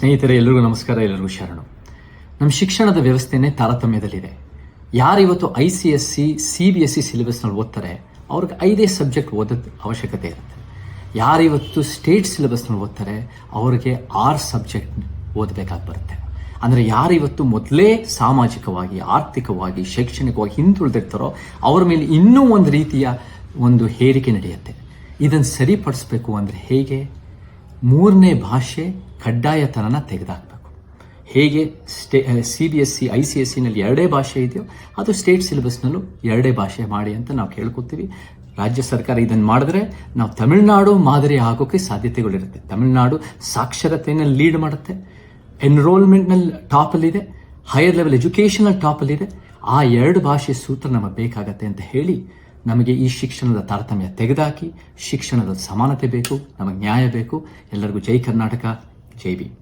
ಸ್ನೇಹಿತರೆ ಎಲ್ಲರಿಗೂ ನಮಸ್ಕಾರ ಎಲ್ಲರಿಗೂ ಶರಣು. ನಮ್ಮ ಶಿಕ್ಷಣದ ವ್ಯವಸ್ಥೆನೇ ತಾರತಮ್ಯದಲ್ಲಿದೆ. ಯಾರಿವತ್ತು I C S C C B S C ಸಿಲೆಬಸ್ನಲ್ಲಿ ಓದ್ತಾರೆ, ಅವ್ರಿಗೆ ಐದೇ ಸಬ್ಜೆಕ್ಟ್ ಓದೋದ್ ಅವಶ್ಯಕತೆ ಇರುತ್ತೆ. ಯಾರಿವತ್ತು ಸ್ಟೇಟ್ ಸಿಲೆಬಸ್ನಲ್ಲಿ ಓದ್ತಾರೆ, ಅವ್ರಿಗೆ ಆರು ಸಬ್ಜೆಕ್ಟ್ ಓದಬೇಕಾಗಿ ಬರುತ್ತೆ. ಅಂದರೆ ಯಾರಿವತ್ತು ಮೊದಲೇ ಸಾಮಾಜಿಕವಾಗಿ, ಆರ್ಥಿಕವಾಗಿ, ಶೈಕ್ಷಣಿಕವಾಗಿ ಹಿಂದುಳಿದಿರ್ತಾರೋ, ಅವ್ರ ಮೇಲೆ ಇನ್ನೂ ಒಂದು ರೀತಿಯ ಒಂದು ಹೇರಿಕೆ ನಡೆಯುತ್ತೆ. ಇದನ್ನು ಸರಿಪಡಿಸ್ಬೇಕು ಅಂದರೆ ಹೇಗೆ? ಮೂರನೇ ಭಾಷೆ ಕಡ್ಡಾಯತನನ ತೆಗೆದಾಕ್ಬೇಕು. ಹೇಗೆ state C B S C I C S ಸಿನಲ್ಲಿ ಎರಡೇ ಭಾಷೆ ಇದೆಯೋ ಅದು ಸ್ಟೇಟ್ ಸಿಲೆಬಸ್ನಲ್ಲೂ ಎರಡೇ ಭಾಷೆ ಮಾಡಿ ಅಂತ ನಾವು ಕೇಳ್ಕೊತೀವಿ. ರಾಜ್ಯ ಸರ್ಕಾರ ಇದನ್ನು ಮಾಡಿದ್ರೆ ನಾವು ತಮಿಳುನಾಡು ಮಾದರಿ ಆಗೋಕ್ಕೆ ಸಾಧ್ಯತೆಗಳಿರುತ್ತೆ. ತಮಿಳುನಾಡು ಸಾಕ್ಷರತೆಯನ್ನು ಲೀಡ್ ಮಾಡುತ್ತೆ. ಎನ್ರೋಲ್ಮೆಂಟ್ನಲ್ಲಿ ಟಾಪಲ್ಲಿದೆ ಹೈಯರ್ ಲೆವೆಲ್ ಎಜುಕೇಷನಲ್ ಟಾಪಲ್ಲಿದೆ ಆ ಎರಡು ಭಾಷೆ ಸೂತ್ರ ನಮಗೆ ಬೇಕಾಗತ್ತೆ ಅಂತ ಹೇಳಿ ನಮಗೆ ಈ ಶಿಕ್ಷಣದ ತಾರತಮ್ಯ ತೆಗೆದಾಕಿ, ಶಿಕ್ಷಣದ ಸಮಾನತೆ ಬೇಕು, ನಮಗೆ ನ್ಯಾಯ ಬೇಕು. ಎಲ್ಲರಿಗೂ ಜೈ ಕರ್ನಾಟಕ, ಜೈ ಬಿ